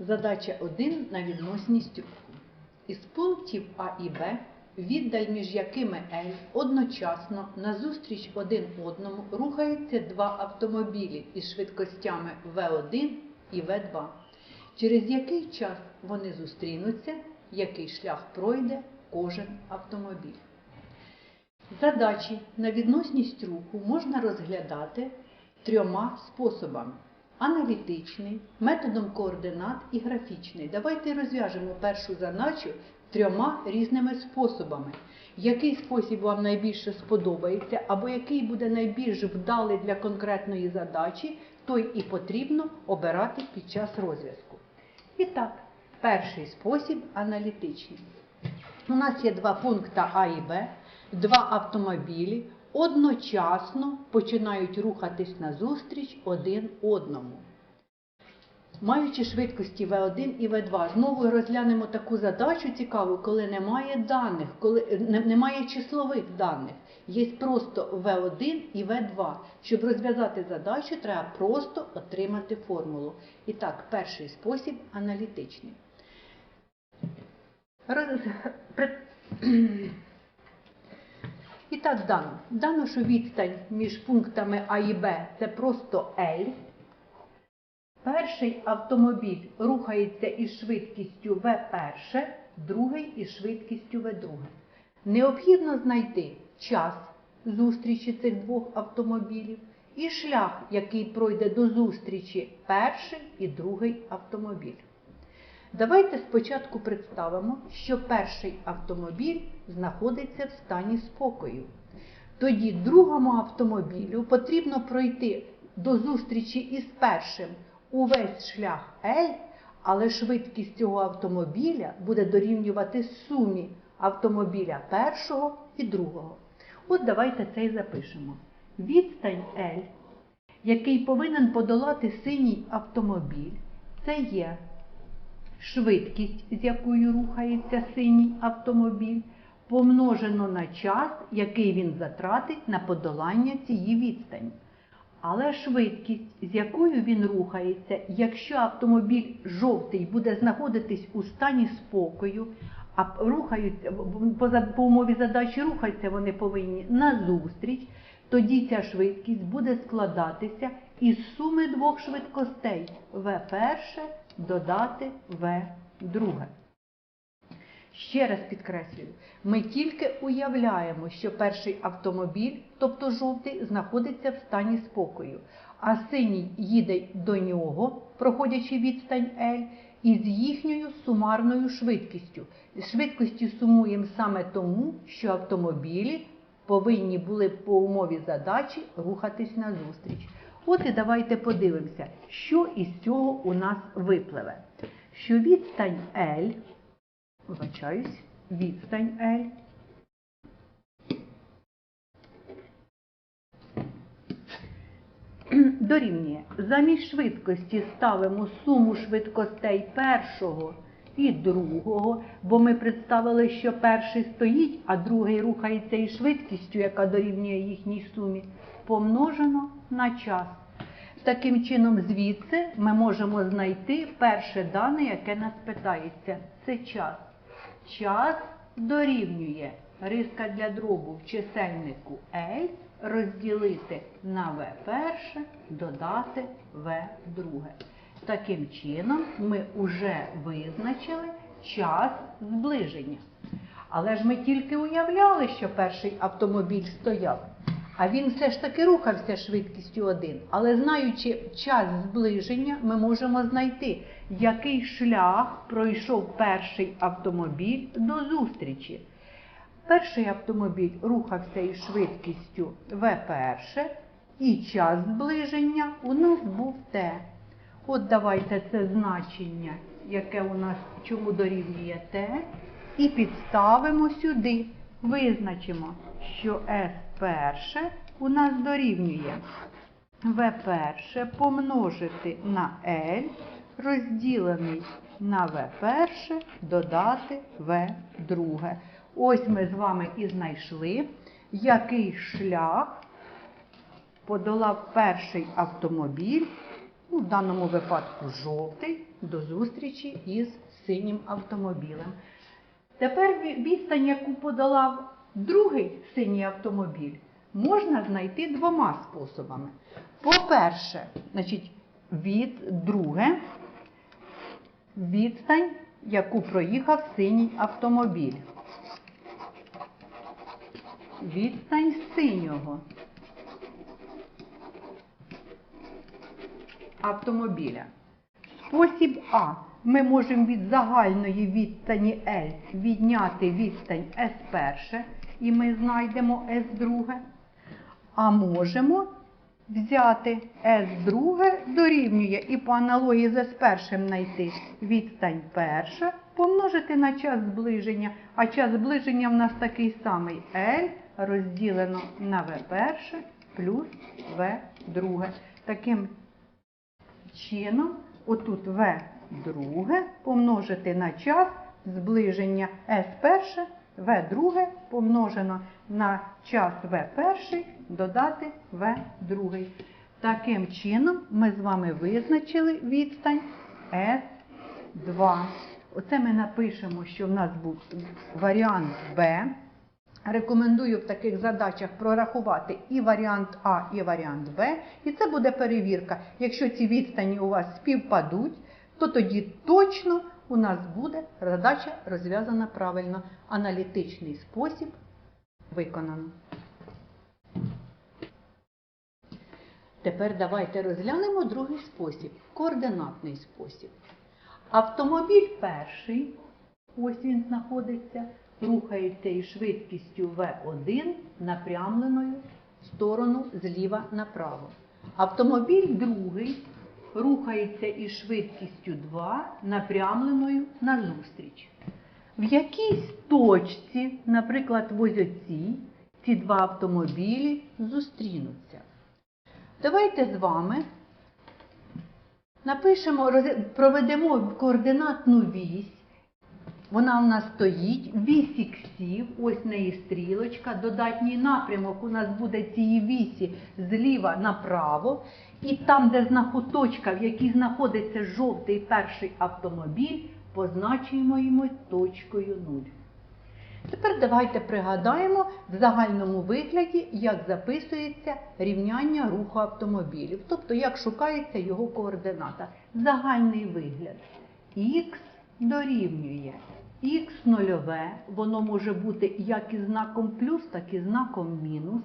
Задача 1 на відносність руху. Із пунктів А і Б, віддаль між якими L одночасно назустріч один одному рухаються два автомобілі із швидкостями В1 і В2. Через який час вони зустрінуться, який шлях пройде кожен автомобіль. Задачі на відносність руху можна розглядати трьома способами: аналітичний, методом координат і графічний. Давайте розв'яжемо першу задачу трьома різними способами. Який спосіб вам найбільше сподобається, або який буде найбільш вдалий для конкретної задачі, той і потрібно обирати під час розв'язку. І так, перший спосіб аналітичний. У нас є два пункти А і Б, два автомобілі одночасно починають рухатись назустріч один одному. Маючи швидкості В1 і В2, знову розглянемо таку задачу цікаву, коли немає даних, коли не- немає числових даних. Є просто В1 і В2. Щоб розв'язати задачу, треба просто отримати формулу. І так, перший спосіб аналітичний. Роз... І так дано. Дано, що відстань між пунктами А і Б це просто L. Перший автомобіль рухається із швидкістю В1, другий із швидкістю В2. Необхідно знайти час зустрічі цих двох автомобілів і шлях, який пройде до зустрічі перший і другий автомобіль. Давайте спочатку представимо, що перший автомобіль знаходиться в стані спокою. Тоді другому автомобілю потрібно пройти до зустрічі із першим увесь шлях L, але швидкість цього автомобіля буде дорівнювати сумі автомобіля першого і другого. От давайте це і запишемо. Відстань L, який повинен подолати синій автомобіль, це є швидкість, з якою рухається синій автомобіль, помножено на час, який він затратить на подолання цієї відстані. Але швидкість, з якою він рухається, якщо автомобіль жовтий буде знаходитись у стані спокою, а рухаються по, умові задачі рухаються вони повинні назустріч, тоді ця швидкість буде складатися із суми двох швидкостей В1 додати В2. Ще раз підкреслюю, ми тільки уявляємо, що перший автомобіль, тобто жовтий, знаходиться в стані спокою, а синій їде до нього, проходячи відстань L, із їхньою сумарною швидкістю. Швидкості сумуємо саме тому, що автомобілі повинні були по умові задачі рухатись назустріч. От і давайте подивимося, що із цього у нас випливе. Що відстань L Вибачаюсь, відстань L. Дорівнює. Замість швидкості ставимо суму швидкостей першого і другого, бо ми представили, що перший стоїть, а другий рухається із швидкістю, яка дорівнює їхній сумі, помножено на час. Таким чином, звідси ми можемо знайти перше дане, яке нас питається. Це час. Час дорівнює риска для дробу в чисельнику L розділити на В1, додати В2. Таким чином, ми вже визначили час зближення. Але ж ми тільки уявляли, що перший автомобіль стояв. А він все ж таки рухався швидкістю 1. Але знаючи час зближення, ми можемо знайти, який шлях пройшов перший автомобіль до зустрічі. Перший автомобіль рухався із швидкістю В1, і час зближення у нас був Т. От давайте це значення, яке у нас чому дорівнює Т, і підставимо сюди. Визначимо, що S1 у нас дорівнює V1 помножити на L розділений на В1 додати В2. Ось ми з вами і знайшли, який шлях подолав перший автомобіль, в даному випадку жовтий, до зустрічі із синім автомобілем. Тепер відстань, яку подолав другий синій автомобіль, можна знайти двома способами. По-перше, значить, від друге, відстань, яку проїхав синій автомобіль. Відстань синього автомобіля. Спосіб А. Ми можемо від загальної відстані L відняти відстань S1 і ми знайдемо S2. А можемо взяти S2 дорівнює і по аналогії з S1 знайти відстань перша, помножити на час зближення, а час зближення в нас такий самий L розділено на V1 плюс V2. Таким чином, отут В друге помножити на час зближення С перше, В друге помножено на час В перший додати В другий. Таким чином ми з вами визначили відстань С2. Оце ми напишемо, що в нас був варіант Б. Рекомендую в таких задачах прорахувати і варіант А, і варіант Б. І це буде перевірка. Якщо ці відстані у вас співпадуть, то тоді точно у нас буде задача розв'язана правильно. Аналітичний спосіб виконано. Тепер давайте розглянемо другий спосіб координатний спосіб. Автомобіль перший, ось він знаходиться, рухається із швидкістю V1 напрямленою в сторону зліва направо. Автомобіль другий рухається із швидкістю 2 напрямленою назустріч. В якійсь точці, наприклад, в ось оцій, ці два автомобілі зустрінуться. Давайте з вами напишемо, проведемо координатну вісь. Вона у нас стоїть, вісь іксів, ось неї стрілочка, додатній напрямок у нас буде цієї вісі зліва направо. І там, де знаход- точка, в якій знаходиться жовтий перший автомобіль, позначуємо йому точкою 0. Тепер давайте пригадаємо в загальному вигляді, як записується рівняння руху автомобілів, тобто як шукається його координата. Загальний вигляд. Х дорівнює х нульове, воно може бути як із знаком плюс, так і знаком мінус.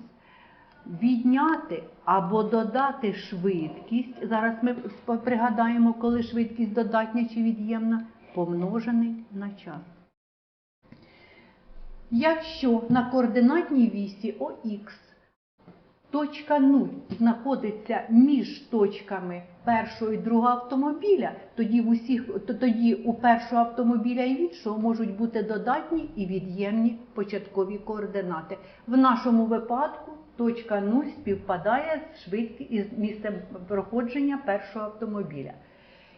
Відняти або додати швидкість. Зараз ми пригадаємо, коли швидкість додатня чи від'ємна, помножений на час. Якщо на координатній вісі ОХ точка 0 знаходиться між точками першого і другого автомобіля, тоді, в усіх, то тоді у першого автомобіля і іншого можуть бути додатні і від'ємні початкові координати. В нашому випадку точка 0 співпадає з швидкістю із місцем проходження першого автомобіля.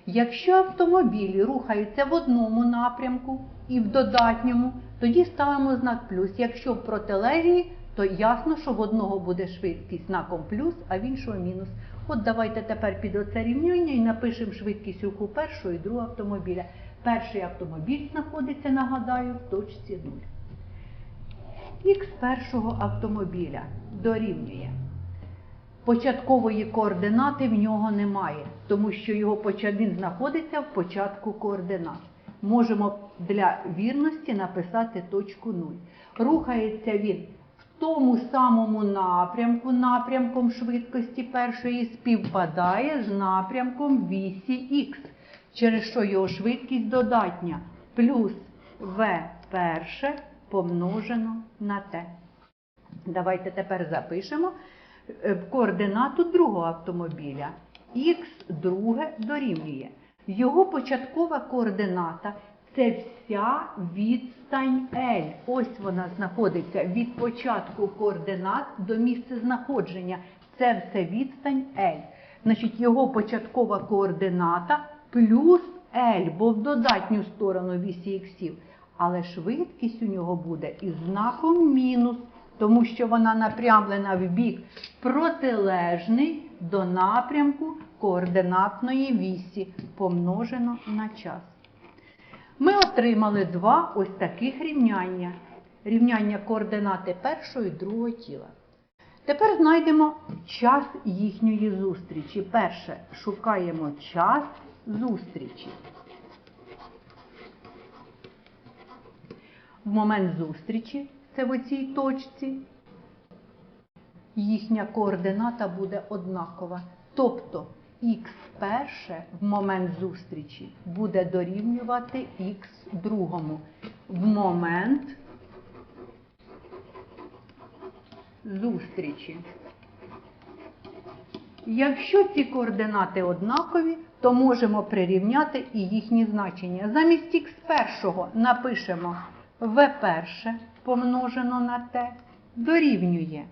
Якщо автомобілі рухаються в одному напрямку і в додатньому, тоді ставимо знак плюс. Якщо в протилежній, то ясно, що в одного буде швидкість знаком плюс, а в іншого мінус. От давайте тепер під оце рівняння і напишемо швидкість руху першого і другого автомобіля. Перший автомобіль знаходиться, нагадаю, в точці 0. Х першого автомобіля дорівнює. Початкової координати в нього немає, тому що його почат... він знаходиться в початку координат. Можемо для вірності написати точку 0. Рухається він тому самому напрямку, напрямком швидкості першої співпадає з напрямком вісі х, через що його швидкість додатня плюс v перше помножено на t. Давайте тепер запишемо е, координату другого автомобіля. Х друге дорівнює. Його початкова координата це вся відстань L. Ось вона знаходиться від початку координат до місця знаходження. Це все відстань L. Значить, його початкова координата плюс L, бо в додатню сторону вісі іксів. Але швидкість у нього буде із знаком мінус, тому що вона напрямлена в бік протилежний до напрямку координатної вісі помножено на час. Ми отримали два ось таких рівняння. Рівняння координати першого і другого тіла. Тепер знайдемо час їхньої зустрічі. Перше, шукаємо час зустрічі. В момент зустрічі, це в оцій точці, їхня координата буде однакова. Тобто х перше в момент зустрічі буде дорівнювати х другому. В момент зустрічі. Якщо ці координати однакові, то можемо прирівняти і їхні значення. Замість х першого напишемо v перше помножено на t дорівнює.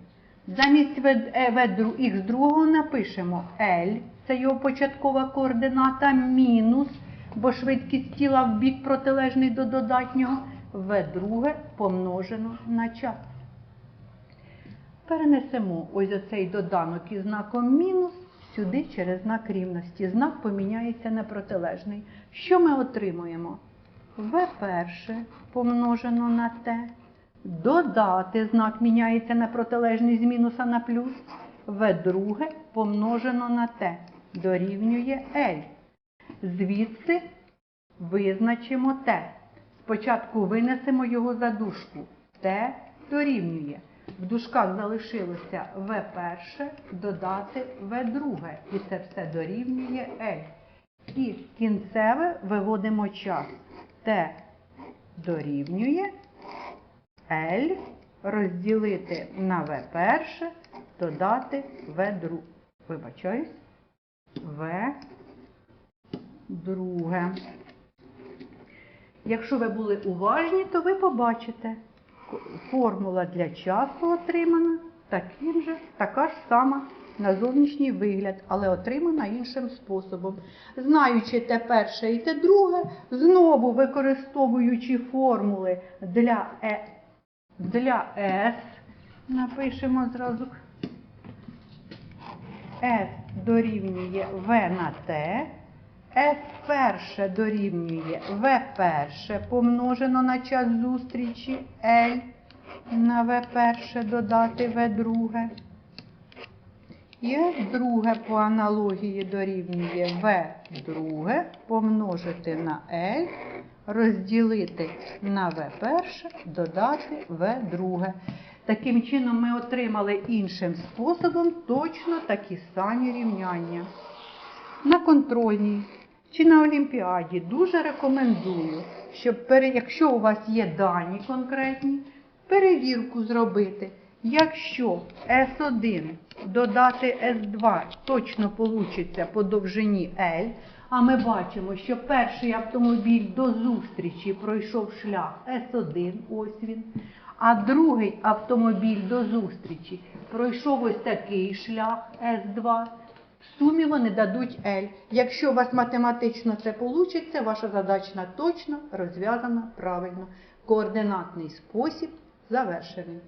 Замість е, х другого напишемо L, це його початкова координата, мінус, бо швидкість тіла в бік протилежний до додатнього, v друге помножено на час. Перенесемо ось оцей доданок із знаком мінус сюди через знак рівності. Знак поміняється на протилежний. Що ми отримуємо? В перше помножено на t. Додати знак міняється на протилежний з мінуса на плюс. В друге помножено на t. Дорівнює L. Звідси визначимо t. Спочатку винесемо його за дужку. t дорівнює. В дужках залишилося В перше додати В друге. І це все дорівнює L. І кінцеве виводимо час. Т дорівнює L розділити на В перше, додати В друге. Вибачаюсь. В друге. Якщо ви були уважні, то ви побачите, формула для часу отримана таким же, така ж сама на зовнішній вигляд, але отримана іншим способом. Знаючи те перше і те друге, знову використовуючи формули для, е, для S, напишемо зразу. S дорівнює V на T, F перше дорівнює V перше помножено на час зустрічі L на V перше додати V друге. І F друге по аналогії дорівнює V друге помножити на L, розділити на V перше додати V друге. Таким чином ми отримали іншим способом точно такі самі рівняння. На контрольній чи на Олімпіаді дуже рекомендую, щоб якщо у вас є дані конкретні, перевірку зробити. Якщо S1 додати S2 точно получиться по довжині L, а ми бачимо, що перший автомобіль до зустрічі пройшов шлях S1, ось він, а другий автомобіль до зустрічі пройшов ось такий шлях S2. В сумі вони дадуть L. Якщо у вас математично це вийде, ваша задача точно розв'язана правильно. Координатний спосіб завершений.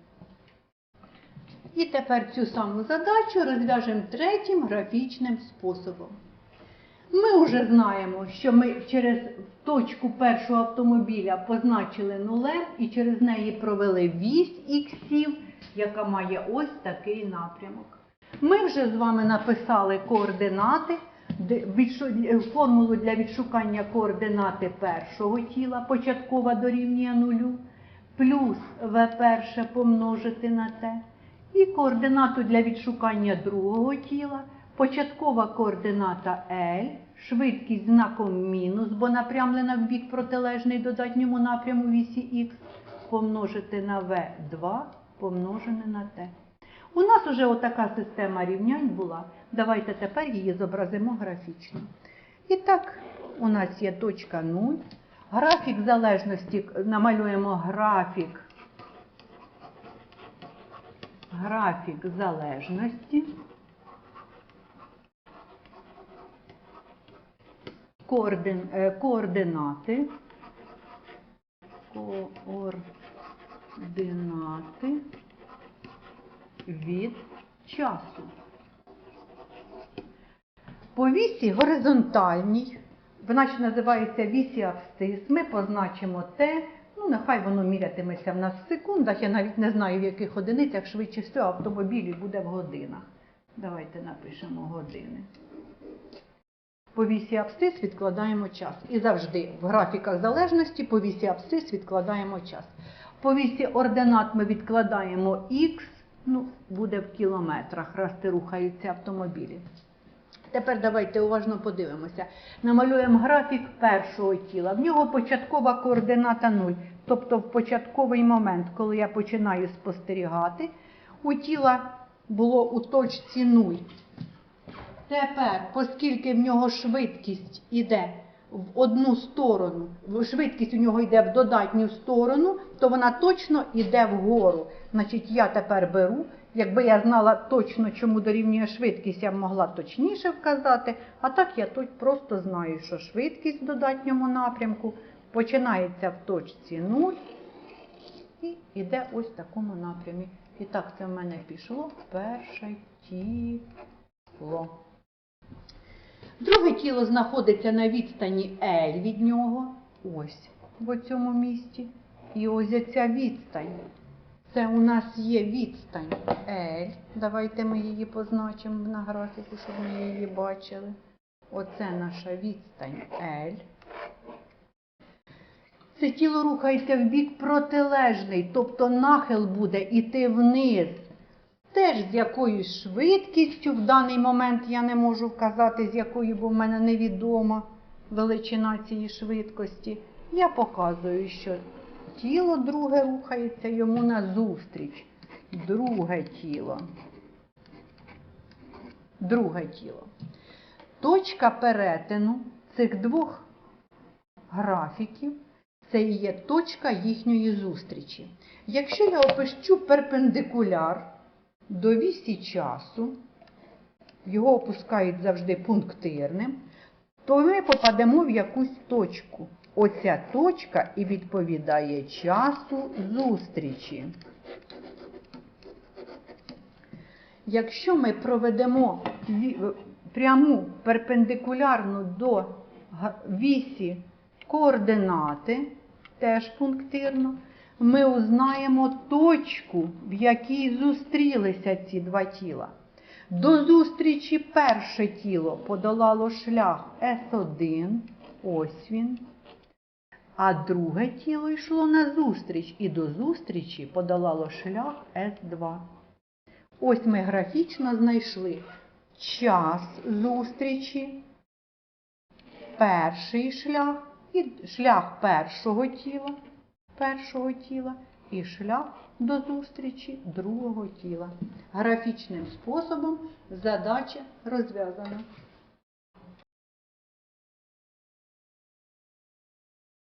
І тепер цю саму задачу розв'яжемо третім графічним способом. Ми вже знаємо, що ми через точку першого автомобіля позначили нулем і через неї провели вісь іксів, яка має ось такий напрямок. Ми вже з вами написали координати, формулу для відшукання координати першого тіла, початкова дорівнює нулю, плюс v перше помножити на t, і координату для відшукання другого тіла, початкова координата L, швидкість знаком мінус, бо напрямлена в бік протилежний додатньому напряму вісі х, помножити на v2 помножене на t. У нас вже отака система рівнянь була. Давайте тепер її зобразимо графічно. І так, у нас є точка 0. Графік залежності намалюємо графік. Графік залежності. Координ, е, координати. Координати від часу. По вісі горизонтальній, вона ще називається вісі абсцис, ми позначимо те, ну нехай воно мірятиметься в нас в секундах, я навіть не знаю в яких одиницях, швидше всього автомобілів буде в годинах. Давайте напишемо години. По вісі абсцис відкладаємо час. І завжди в графіках залежності по вісі абсцис відкладаємо час. По вісі ординат ми відкладаємо х, ну, буде в кілометрах, раз ти рухаються автомобілі. Тепер давайте уважно подивимося. Намалюємо графік першого тіла. В нього початкова координата 0. Тобто в початковий момент, коли я починаю спостерігати, у тіла було у точці 0. Тепер, оскільки в нього швидкість йде в одну сторону, швидкість у нього йде в додатню сторону, то вона точно йде вгору. Значить, я тепер беру, якби я знала точно, чому дорівнює швидкість, я б могла точніше вказати. А так я тут просто знаю, що швидкість в додатньому напрямку починається в точці 0 і йде ось в такому напрямі. І так, це в мене пішло перше тіло. Друге тіло знаходиться на відстані L від нього, ось в цьому місці. І ось ця відстань. Це у нас є відстань L. Давайте ми її позначимо на графіку, щоб ми її бачили. Оце наша відстань L. Це тіло рухається в бік протилежний, тобто нахил буде іти вниз. Теж з якоюсь швидкістю в даний момент я не можу вказати, з якою, бо в мене невідома величина цієї швидкості. Я показую, що тіло друге рухається йому назустріч. Друге тіло. Друге тіло. Точка перетину цих двох графіків це і є точка їхньої зустрічі. Якщо я опущу перпендикуляр до вісі часу, його опускають завжди пунктирним, то ми попадемо в якусь точку. Оця точка і відповідає часу зустрічі. Якщо ми проведемо пряму перпендикулярну до вісі координати, теж пунктирно, ми узнаємо точку, в якій зустрілися ці два тіла. До зустрічі перше тіло подолало шлях С1, ось він. А друге тіло йшло на зустріч і до зустрічі подолало шлях С2. Ось ми графічно знайшли час зустрічі, перший шлях і шлях першого тіла, першого тіла і шлях до зустрічі другого тіла. Графічним способом задача розв'язана.